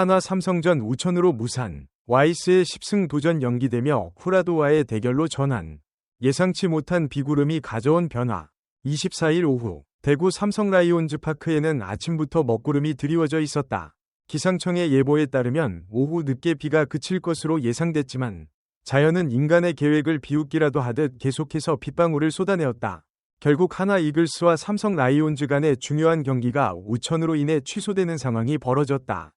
한화 삼성전 우천으로 무산, 와이스의 10승 도전 연기되며 후라도와의 대결로 전환. 예상치 못한 비구름이 가져온 변화. 24일 오후 대구 삼성 라이온즈 파크에는 아침부터 먹구름이 드리워져 있었다. 기상청의 예보에 따르면 오후 늦게 비가 그칠 것으로 예상됐지만 자연은 인간의 계획을 비웃기라도 하듯 계속해서 빗방울을 쏟아내었다. 결국 하나 이글스와 삼성 라이온즈 간의 중요한 경기가 우천으로 인해 취소되는 상황이 벌어졌다.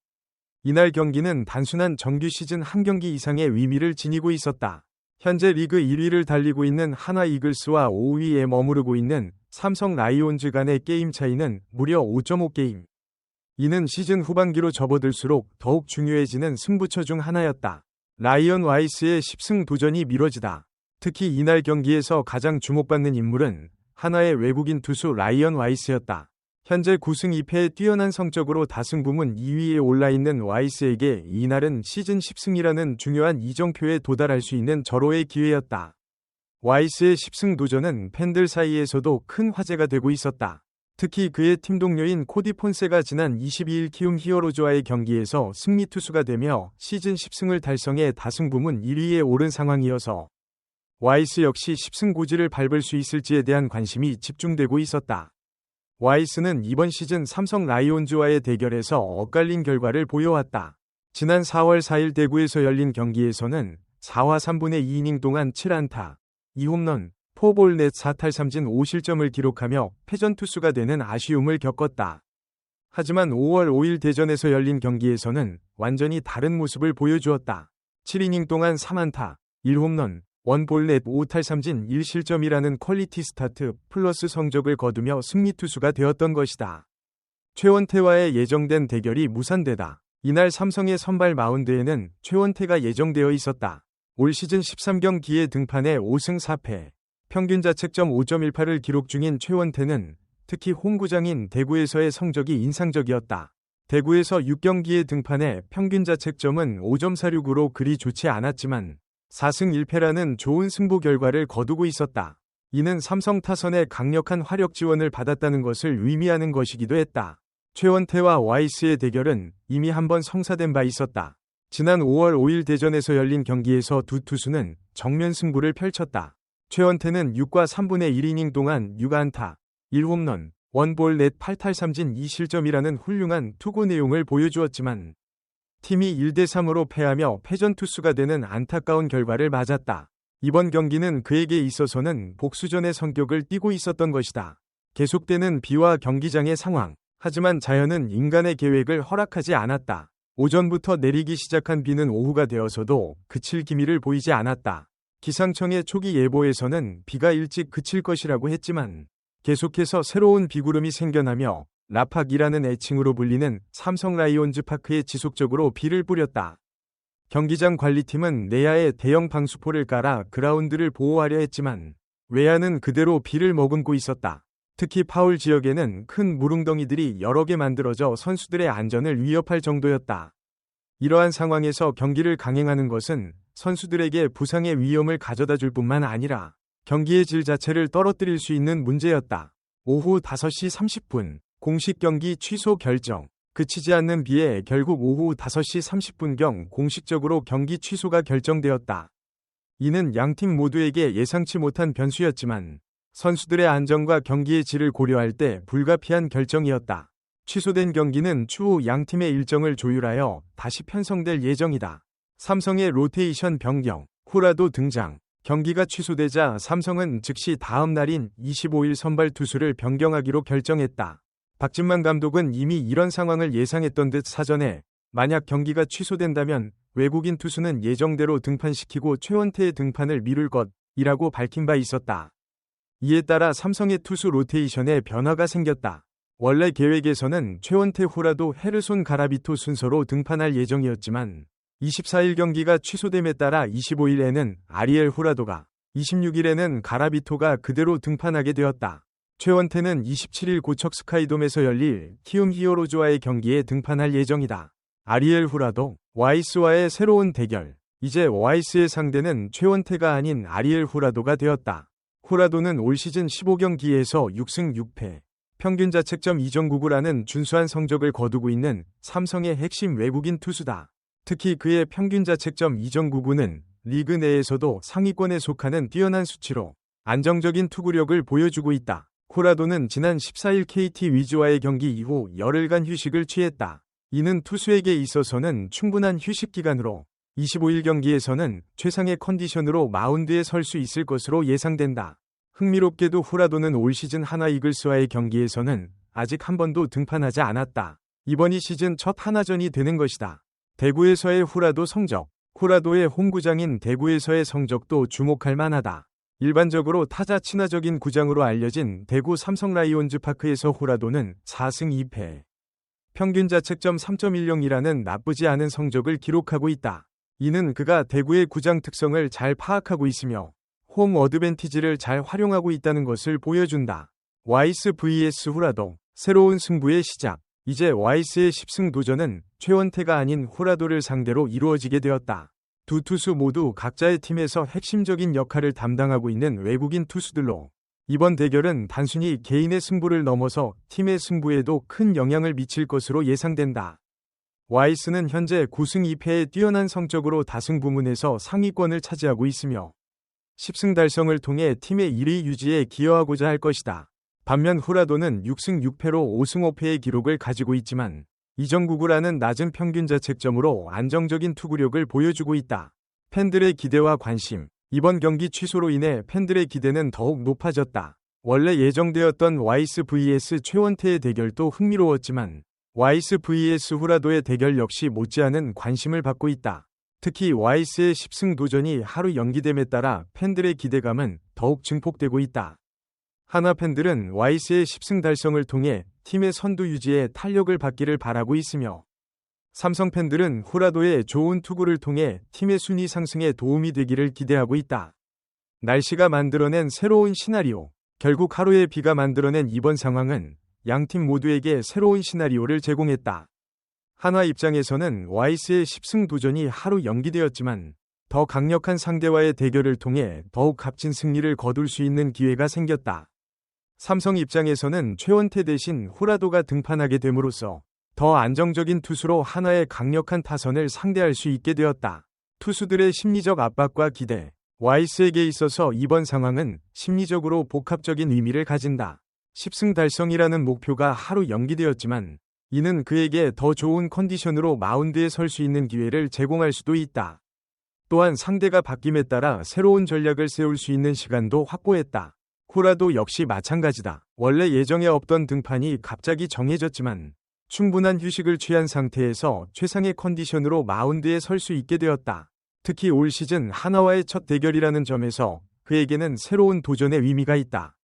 이날 경기는 단순한 정규 시즌 한 경기 이상의 의미를 지니고 있었다. 현재 리그 1위를 달리고 있는 하나 이글스와 5위에 머무르고 있는 삼성 라이온즈 간의 게임 차이는 무려 5.5게임. 이는 시즌 후반기로 접어들수록 더욱 중요해지는 승부처 중 하나였다. 라이언 와이스의 10승 도전이 미뤄지다. 특히 이날 경기에서 가장 주목받는 인물은 하나의 외국인 투수 라이언 와이스였다. 현재 9승 2패의 뛰어난 성적으로 다승 부문 2위에 올라 있는 와이스에게 이날은 시즌 10승이라는 중요한 이정표에 도달할 수 있는 절호의 기회였다. 와이스의 10승 도전은 팬들 사이에서도 큰 화제가 되고 있었다. 특히 그의 팀 동료인 코디 폰세가 지난 22일 키움 히어로즈와의 경기에서 승리 투수가 되며 시즌 10승을 달성해 다승 부문 1위에 오른 상황이어서 와이스 역시 10승 고지를 밟을 수 있을지에 대한 관심이 집중되고 있었다. 와이스는 이번 시즌 삼성 라이온즈와의 대결에서 엇갈린 결과를 보여왔다. 지난 4월 4일 대구에서 열린 경기에서는 4화 3분의 2이닝 동안 7안타, 2홈런, 포볼 넷 4탈 3진 5실점을 기록하며 패전 투수가 되는 아쉬움을 겪었다. 하지만 5월 5일 대전에서 열린 경기에서는 완전히 다른 모습을 보여주었다. 7이닝 동안 3안타, 1홈런, 원볼넷 5탈3진 1실점이라는 퀄리티 스타트 플러스 성적을 거두며 승리 투수가 되었던 것이다. 최원태와의 예정된 대결이 무산되다. 이날 삼성의 선발 마운드에는 최원태가 예정되어 있었다. 올 시즌 13경기에 등판해 5승 4패, 평균 자책점 5.18을 기록 중인 최원태는 특히 홈구장인 대구에서의 성적이 인상적이었다. 대구에서 6경기에 등판해 평균 자책점은 5.46으로 그리 좋지 않았지만 4승 1패라는 좋은 승부 결과를 거두고 있었다. 이는 삼성 타선의 강력한 화력 지원을 받았다는 것을 의미하는 것이기도 했다. 최원태와 와이스의 대결은 이미 한번 성사된 바 있었다. 지난 5월 5일 대전에서 열린 경기에서 두 투수는 정면 승부를 펼쳤다. 최원태는 6과 3분의 1이닝 동안 6안타, 1홈런, 원볼 넷 8탈3진 2실점이라는 훌륭한 투구 내용을 보여주었지만 팀이 1대3으로 패하며 패전 투수가 되는 안타까운 결과를 맞았다. 이번 경기는 그에게 있어서는 복수전의 성격을 띠고 있었던 것이다. 계속되는 비와 경기장의 상황. 하지만 자연은 인간의 계획을 허락하지 않았다. 오전부터 내리기 시작한 비는 오후가 되어서도 그칠 기미를 보이지 않았다. 기상청의 초기 예보에서는 비가 일찍 그칠 것이라고 했지만 계속해서 새로운 비구름이 생겨나며 라팍이라는 애칭으로 불리는 삼성 라이온즈 파크에 지속적으로 비를 뿌렸다. 경기장 관리팀은 내야에 대형 방수포를 깔아 그라운드를 보호하려 했지만 외야는 그대로 비를 머금고 있었다. 특히 파울 지역에는 큰 무릉덩이들이 여러 개 만들어져 선수들의 안전을 위협할 정도였다. 이러한 상황에서 경기를 강행하는 것은 선수들에게 부상의 위험을 가져다 줄 뿐만 아니라 경기의 질 자체를 떨어뜨릴 수 있는 문제였다. 오후 5시 30분 공식 경기 취소 결정. 그치지 않는 비에 결국 오후 5시 30분경 공식적으로 경기 취소가 결정되었다. 이는 양팀 모두에게 예상치 못한 변수였지만 선수들의 안전과 경기의 질을 고려할 때 불가피한 결정이었다. 취소된 경기는 추후 양팀의 일정을 조율하여 다시 편성될 예정이다. 삼성의 로테이션 변경, 후라도 등장. 경기가 취소되자 삼성은 즉시 다음 날인 25일 선발 투수를 변경하기로 결정했다. 박진만 감독은 이미 이런 상황을 예상했던 듯 사전에 만약 경기가 취소된다면 외국인 투수는 예정대로 등판시키고 최원태의 등판을 미룰 것이라고 밝힌 바 있었다. 이에 따라 삼성의 투수 로테이션에 변화가 생겼다. 원래 계획에서는 최원태 후라도 헤르손 가라비토 순서로 등판할 예정이었지만 24일 경기가 취소됨에 따라 25일에는 아리엘 후라도가 26일에는 가라비토가 그대로 등판하게 되었다. 최원태는 27일 고척 스카이돔에서 열릴 키움 히어로즈와의 경기에 등판할 예정이다. 아리엘 후라도, 와이스와의 새로운 대결. 이제 와이스의 상대는 최원태가 아닌 아리엘 후라도가 되었다. 후라도는 올 시즌 15경기에서 6승 6패, 평균 자책점 이정구구라는 준수한 성적을 거두고 있는 삼성의 핵심 외국인 투수다. 특히 그의 평균 자책점 이정구구는 리그 내에서도 상위권에 속하는 뛰어난 수치로 안정적인 투구력을 보여주고 있다. 코라도는 지난 14일 KT 위즈와의 경기 이후 열흘간 휴식을 취했다. 이는 투수에게 있어서는 충분한 휴식 기간으로 25일 경기에서는 최상의 컨디션으로 마운드에 설 수 있을 것으로 예상된다. 흥미롭게도 후라도는 올 시즌 하나 이글스와의 경기에서는 아직 한 번도 등판하지 않았다. 이번이 시즌 첫 하나전이 되는 것이다. 대구에서의 후라도 성적, 후라도의 홈구장인 대구에서의 성적도 주목할 만하다. 일반적으로 타자 친화적인 구장으로 알려진 대구 삼성 라이온즈 파크에서 후라도는 4승 2패. 평균 자책점 3.10이라는 나쁘지 않은 성적을 기록하고 있다. 이는 그가 대구의 구장 특성을 잘 파악하고 있으며 홈 어드밴티지를 잘 활용하고 있다는 것을 보여준다. 와이스 vs 후라도 새로운 승부의 시작. 이제 와이스의 10승 도전은 최원태가 아닌 후라도를 상대로 이루어지게 되었다. 두 투수 모두 각자의 팀에서 핵심적인 역할을 담당하고 있는 외국인 투수들로 이번 대결은 단순히 개인의 승부를 넘어서 팀의 승부에도 큰 영향을 미칠 것으로 예상된다. 와이스는 현재 9승 2패의 뛰어난 성적으로 다승 부문에서 상위권을 차지하고 있으며 10승 달성을 통해 팀의 1위 유지에 기여하고자 할 것이다. 반면 후라도는 6승 6패로 5승 5패의 기록을 가지고 있지만 이정구구라는 낮은 평균 자책점으로 안정적인 투구력을 보여주고 있다. 팬들의 기대와 관심, 이번 경기 취소로 인해 팬들의 기대는 더욱 높아졌다. 원래 예정되었던 와이스 vs 최원태의 대결도 흥미로웠지만 와이스 vs 후라도의 대결 역시 못지않은 관심을 받고 있다. 특히 와이스의 10승 도전이 하루 연기됨에 따라 팬들의 기대감은 더욱 증폭되고 있다. 하나 팬들은 와이스의 10승 달성을 통해 팀의 선두 유지에 탄력을 받기를 바라고 있으며 삼성 팬들은 후라도의 좋은 투구를 통해 팀의 순위 상승에 도움이 되기를 기대하고 있다. 날씨가 만들어낸 새로운 시나리오. 결국 하루의 비가 만들어낸 이번 상황은 양팀 모두에게 새로운 시나리오를 제공했다. 한화 입장에서는 와이스의 10승 도전이 하루 연기되었지만 더 강력한 상대와의 대결을 통해 더욱 값진 승리를 거둘 수 있는 기회가 생겼다. 삼성 입장에서는 최원태 대신 후라도가 등판하게 됨으로써 더 안정적인 투수로 한화의 강력한 타선을 상대할 수 있게 되었다. 투수들의 심리적 압박과 기대, 와이스에게 있어서 이번 상황은 심리적으로 복합적인 의미를 가진다. 10승 달성이라는 목표가 하루 연기되었지만 이는 그에게 더 좋은 컨디션으로 마운드에 설 수 있는 기회를 제공할 수도 있다. 또한 상대가 바뀜에 따라 새로운 전략을 세울 수 있는 시간도 확보했다. 코라도 역시 마찬가지다. 원래 예정에 없던 등판이 갑자기 정해졌지만 충분한 휴식을 취한 상태에서 최상의 컨디션으로 마운드에 설 수 있게 되었다. 특히 올 시즌 하나와의 첫 대결이라는 점에서 그에게는 새로운 도전의 의미가 있다.